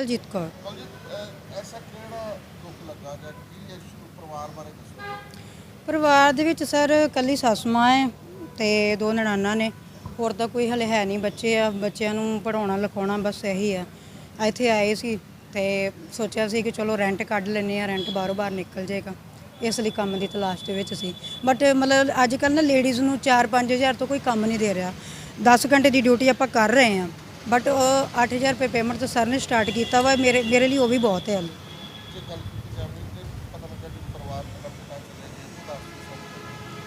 ਕਮਲਜੀਤ ਕੌਰ। ਐਸਾ ਕਿਹੜਾ ਦੁੱਖ ਲੱਗਾ ਜਾਂ ਕੀ ਇਸ ਪਰਿਵਾਰ ਬਾਰੇ ਦੱਸੋ? ਪਰਿਵਾਰ ਦੇ ਵਿੱਚ ਸਰ ਕੱਲੀ ਸੱਸ ਮਾਂ ਹੈ ਤੇ ਦੋ ਨਨਾਨਾ ਨੇ। ਹੋਰ ਤਾਂ ਕੋਈ ਹਲੇ ਹੈ ਨਹੀਂ ਬੱਚੇ ਆ। ਬੱਚਿਆਂ ਨੂੰ ਪੜਾਉਣਾ ਲਿਖਾਉਣਾ ਬਸ ਇਹੀ ਆ। ਇੱਥੇ ਆਏ ਸੀ ਤੇ ਸੋਚਿਆ ਸੀ ਕਿ ਚਲੋ ਰੈਂਟ ਕੱਢ ਲੈਨੇ ਆ ਰੈਂਟ ਬਾਹਰੋਂ ਬਾਹਰ ਨਿਕਲ ਜਾਏਗਾ। ਇਸ ਲਈ ਕੰਮ ਦੀ ਤਲਾਸ਼ ਦੇ ਵਿੱਚ ਸੀ। ਬਟ ਮਤਲਬ ਅੱਜ ਕੱਲ੍ਹ ਨਾ ਲੇਡੀਜ਼ ਨੂੰ 4-5000 ਤੋਂ ਕੋਈ ਕੰਮ ਨਹੀਂ ਦੇ ਰਿਹਾ। 10 ਘੰਟੇ ਦੀ ਡਿਊਟੀ ਆਪਾਂ ਕਰ ਰਹੇ ਆ ਬਟ 8000 ਰੁਪਏ ਪੇਮੈਂਟ ਤਾਂ ਸਰ ਨੇ ਸਟਾਰਟ ਕੀਤਾ ਵਾ ਮੇਰੇ ਮੇਰੇ ਲਈ ਉਹ ਵੀ ਬਹੁਤ ਹੈ।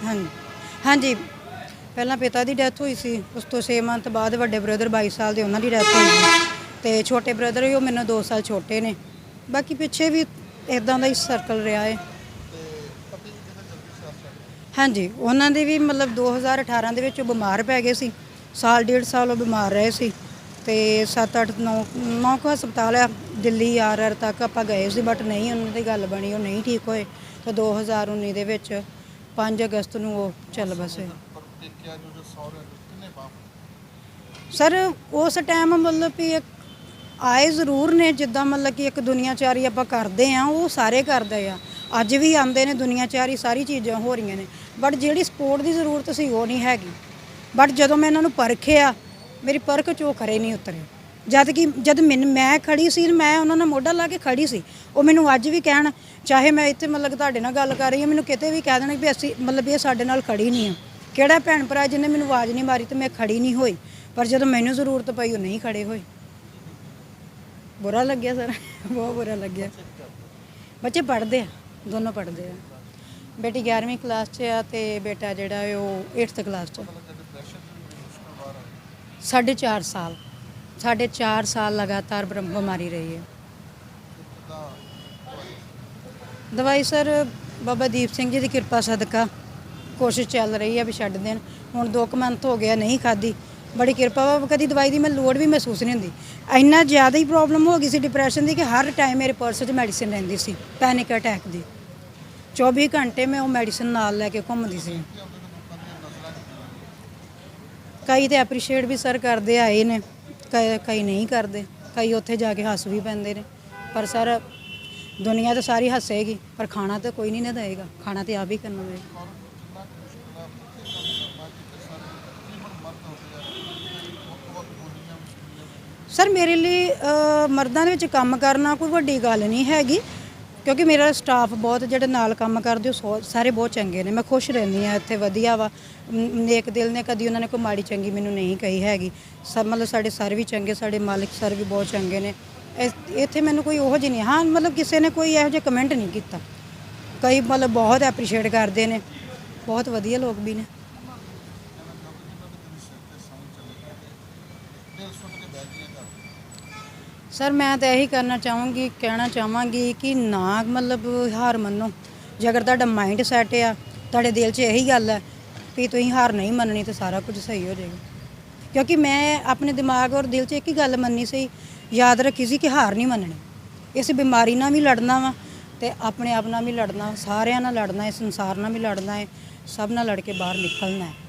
ਹਾਂਜੀ। ਹਾਂਜੀ। ਪਹਿਲਾਂ ਪਿਤਾ ਦੀ ਡੈਥ ਹੋਈ ਸੀ ਉਸ ਤੋਂ 6 ਮੰਥ ਬਾਅਦ ਵੱਡੇ ਬ੍ਰਦਰ 22 ਸਾਲ ਦੇ ਉਹਨਾਂ ਦੀ ਡੈਥ ਹੋਈ ਸੀ। ਤੇ ਛੋਟੇ ਬ੍ਰਦਰ ਵੀ ਉਹ ਮੈਨੂੰ 2 ਸਾਲ ਛੋਟੇ ਨੇ। ਬਾਕੀ ਪਿੱਛੇ ਵੀ ਇਦਾਂ ਦਾ ਹੀ ਸਰਕਲ ਰਿਹਾ ਹੈ। ਹਾਂਜੀ। ਉਹਨਾਂ ਦੇ ਵੀ ਮਤਲਬ 2018 ਦੇ ਵਿੱਚ ਉਹ ਬਿਮਾਰ ਪੈ ਗਏ ਸੀ। ਸਾਲ ਡੇਢ ਸਾਲ ਉਹ ਬਿਮਾਰ ਰਹੇ ਸੀ। ਤੇ 7 8 9 9 ਕੁ ਹਸਪਤਾਲ ਆ, ਦਿੱਲੀ, ਆਰ ਆਰ ਤੱਕ ਆਪਾਂ ਗਏ ਸੀ ਬਟ ਨਹੀਂ ਉਹਨਾਂ ਦੀ ਗੱਲ ਬਣੀ, ਉਹ ਨਹੀਂ ਠੀਕ ਹੋਏ। ਤਾਂ 2019 ਦੇ ਵਿੱਚ 5 ਅਗਸਤ ਨੂੰ ਉਹ ਚੱਲ ਬਸੇ। ਸਰ, ਉਸ ਟਾਈਮ ਮਤਲਬ ਵੀ ਇੱਕ ਆਏ ਜ਼ਰੂਰ ਨੇ, ਜਿੱਦਾਂ ਮਤਲਬ ਕਿ ਇੱਕ ਦੁਨੀਆਚਾਰੀ ਆਪਾਂ ਕਰਦੇ ਆ, ਉਹ ਸਾਰੇ ਕਰਦੇ ਆ। ਅੱਜ ਵੀ ਆਉਂਦੇ ਨੇ, ਦੁਨੀਆਚਾਰੀ ਸਾਰੀ ਚੀਜ਼ਾਂ ਹੋ ਰਹੀਆਂ ਨੇ। ਬਟ ਜਿਹੜੀ ਸਪੋਰਟ ਦੀ ਜ਼ਰੂਰਤ ਸੀ, ਉਹ ਨਹੀਂ ਹੈਗੀ। ਬਟ ਜਦੋਂ ਮੈਂ ਇਹਨਾਂ ਨੂੰ ਪਰਖਿਆ ਮੇਰੀ ਪਰਖ ਚੋਂ ਖਰੇ ਨਹੀਂ ਉਤਰੇ। ਜਦ ਕਿ ਜਦ ਮੈਨ ਮੈਂ ਖੜੀ ਸੀ, ਮੈਂ ਉਹਨਾਂ ਨਾਲ ਮੋਢਾ ਲਾ ਕੇ ਖੜੀ ਸੀ। ਉਹ ਮੈਨੂੰ ਅੱਜ ਵੀ ਕਹਿਣ, ਚਾਹੇ ਮੈਂ ਇੱਥੇ ਮਤਲਬ ਤੁਹਾਡੇ ਨਾਲ ਗੱਲ ਕਰ ਰਹੀ ਹਾਂ, ਮੈਨੂੰ ਕਿਤੇ ਵੀ ਕਹਿ ਦੇਣ ਵੀ ਅਸੀਂ ਮਤਲਬ ਇਹ ਸਾਡੇ ਨਾਲ ਖੜੀ ਨਹੀਂ ਆ। ਕਿਹੜਾ ਭੈਣ ਭਰਾ ਜਿਹਨੇ ਮੈਨੂੰ ਆਵਾਜ਼ ਨਹੀਂ ਮਾਰੀ ਤੇ ਮੈਂ ਖੜੀ ਨਹੀਂ ਹੋਈ? ਪਰ ਜਦੋਂ ਮੈਨੂੰ ਜ਼ਰੂਰਤ ਪਈ, ਉਹ ਨਹੀਂ ਖੜੇ ਹੋਏ। ਬੁਰਾ ਲੱਗਿਆ ਸਰ, ਬਹੁਤ ਬੁਰਾ ਲੱਗਿਆ। ਬੱਚੇ ਪੜ੍ਹਦੇ ਆ, ਦੋਨੋਂ ਪੜ੍ਹਦੇ ਆ। ਬੇਟੀ 11ਵੀਂ ਕਲਾਸ 'ਚ ਆ ਤੇ ਬੇਟਾ ਜਿਹੜਾ ਉਹ 8th ਕਲਾਸ 'ਚ ਆ। ਮਤਲਬ ਡਿਪਰੈਸ਼ਨ ਤੋਂ ਵੀ ਬੜੀ ਮੁਸ਼ਕਲ ਬਾਹਰ ਆਈ ਸਾਢੇ 4 ਸਾਲ, ਸਾਢੇ 4 ਸਾਲ ਲਗਾਤਾਰ ਬਰ- ਬਿਮਾਰੀ ਰਹੀ ਹੈ। ਦਵਾਈ ਸਰ, ਬਾਬਾ ਦੀਪ ਸਿੰਘ ਜੀ ਦੀ ਕਿਰਪਾ ਸਦਕਾ ਕੋਸ਼ਿਸ਼ ਚੱਲ ਰਹੀ ਹੈ ਵੀ ਛੱਡ ਦੇਣ। ਹੁਣ 2 ਮੰਥ ਹੋ ਗਿਆ ਨਹੀਂ ਖਾਦੀ ਬੜੀ ਕਿਰਪਾ ਵਾ ਕਦੀ ਦਵਾਈ ਦੀ ਮੈਂ ਲੋੜ ਵੀ ਮਹਿਸੂਸ ਨਹੀਂ ਹੁੰਦੀ। ਇੰਨਾ ਜ਼ਿਆਦਾ ਹੀ ਪ੍ਰੋਬਲਮ ਹੋ ਗਈ ਸੀ ਡਿਪਰੈਸ਼ਨ ਦੀ ਕਿ ਹਰ ਟਾਈਮ ਮੇਰੇ ਪਰਸ 'ਚ ਮੈਡੀਸਿਨ ਰਹਿੰਦੀ ਸੀ ਪੈਨਿਕ ਅਟੈਕ ਦੀ। 24 ਘੰਟੇ ਮੈਂ ਉਹ ਮੈਡੀਸਿਨ ਨਾਲ ਲੈ ਕੇ ਘੁੰਮਦੀ ਸੀ। ਕਈ ਤੇ ਐਪਰੀਸ਼ੀਏਟ ਵੀ ਸਰ ਕਰਦੇ ਆਏ ਨੇ, ਕਈ ਕਈ ਨਹੀਂ ਕਰਦੇ, ਕਈ ਉੱਥੇ ਜਾ ਕੇ ਹੱਸ ਵੀ ਪੈਂਦੇ ਨੇ। ਪਰ ਸਰ ਦੁਨੀਆ ਤਾਂ ਸਾਰੀ ਹੱਸੇਗੀ, ਪਰ ਖਾਣਾ ਤਾਂ ਕੋਈ ਨਹੀਂ ਨਾ ਦੇਏਗਾ ਖਾਣਾ ਤੇ ਆਪ ਹੀ ਕਰਨਾ ਪਏਗਾ। ਸਰ ਮੇਰੇ ਲਈ ਮਰਦਾਂ ਦੇ ਵਿੱਚ ਕੰਮ ਕਰਨਾ ਕੋਈ ਵੱਡੀ ਗੱਲ ਨਹੀਂ ਹੈਗੀ। ਕਿਉਂਕਿ ਮੇਰਾ ਸਟਾਫ ਬਹੁਤ ਜਿਹੜੇ ਨਾਲ ਕੰਮ ਕਰਦੇ, ਉਹ ਸੋ- ਸਾਰੇ ਬਹੁਤ ਚੰਗੇ ਨੇ। ਮੈਂ ਖੁਸ਼ ਰਹਿੰਦੀ ਆ ਇੱਥੇ ਵਧੀਆ ਵਾ। ਨ- ਨੇਕ ਦਿਲ ਨੇ ਕਦੀ ਉਹਨਾਂ ਨੇ ਕੋਈ ਮਾੜੀ ਚੰਗੀ ਮੈਨੂੰ ਨਹੀਂ ਕਹੀ ਹੈਗੀ। ਸਭ ਮਤਲਬ ਸਾਡੇ ਸਰ ਵੀ ਚੰਗੇ, ਸਾਡੇ ਮਾਲਿਕ ਸਰ ਵੀ ਬਹੁਤ ਚੰਗੇ ਨੇ। ਇਸ- ਇੱਥੇ ਮੈਨੂੰ ਕੋਈ ਉਹੋ ਜਿਹੀ ਨਹੀਂ ਹਾਂ, ਮਤਲਬ ਕਿਸੇ ਨੇ ਕੋਈ ਇਹੋ ਜਿਹਾ ਕਮੈਂਟ ਨਹੀਂ ਕੀਤਾ। ਕਈ ਮਤਲਬ ਬਹੁਤ ਐਪਰੀਸ਼ੀਏਟ ਕਰਦੇ ਨੇ। ਬਹੁਤ ਵਧੀਆ ਲੋਕ ਵੀ ਨੇ ਦਿਲ ਸੁੱਟ ਕੇ ਬਹਿ ਗਈਆਂ ਘਰ ਸਰ, ਮੈਂ ਤਾਂ ਇਹੀ ਕਰਨਾ ਚਾਹੂੰਗੀ, ਕਹਿਣਾ ਚਾਹਾਂਗੀ ਕਿ ਨਾ ਮਤਲਬ ਹਾਰ ਮੰਨੋ। ਜੇ ਅਗਰ ਤੁਹਾਡਾ ਮਾਈਂਡ ਸੈਟ ਆ, ਤੁਹਾਡੇ ਦਿਲ 'ਚ ਇਹੀ ਗੱਲ ਹੈ ਵੀ ਤੁਸੀਂ ਹਾਰ ਨਹੀਂ ਮੰਨਣੀ, ਤਾਂ ਸਾਰਾ ਕੁਝ ਸਹੀ ਹੋ ਜਾਏਗਾ। ਕਿਉਂਕਿ ਮੈਂ ਆਪਣੇ ਦਿਮਾਗ ਔਰ ਦਿਲ 'ਚ ਇੱਕ ਹੀ ਗੱਲ ਮੰਨੀ ਸੀ, ਯਾਦ ਰੱਖੀ ਸੀ ਕਿ ਹਾਰ ਨਹੀਂ ਮੰਨਣੀ। ਇਸ ਬਿਮਾਰੀ ਨਾਲ ਵੀ ਲੜਨਾ ਵਾ ਤੇ ਆਪਣੇ ਆਪ ਨਾਲ ਵੀ ਲੜਨਾ, ਸਾਰਿਆਂ ਨਾਲ ਲੜਨਾ ਹੈ ਸੰਸਾਰ ਨਾਲ ਵੀ ਲੜਨਾ ਹੈ ਸਭ ਨਾਲ ਲੜ ਕੇ ਬਾਹਰ ਨਿਕਲਣਾ ਹੈ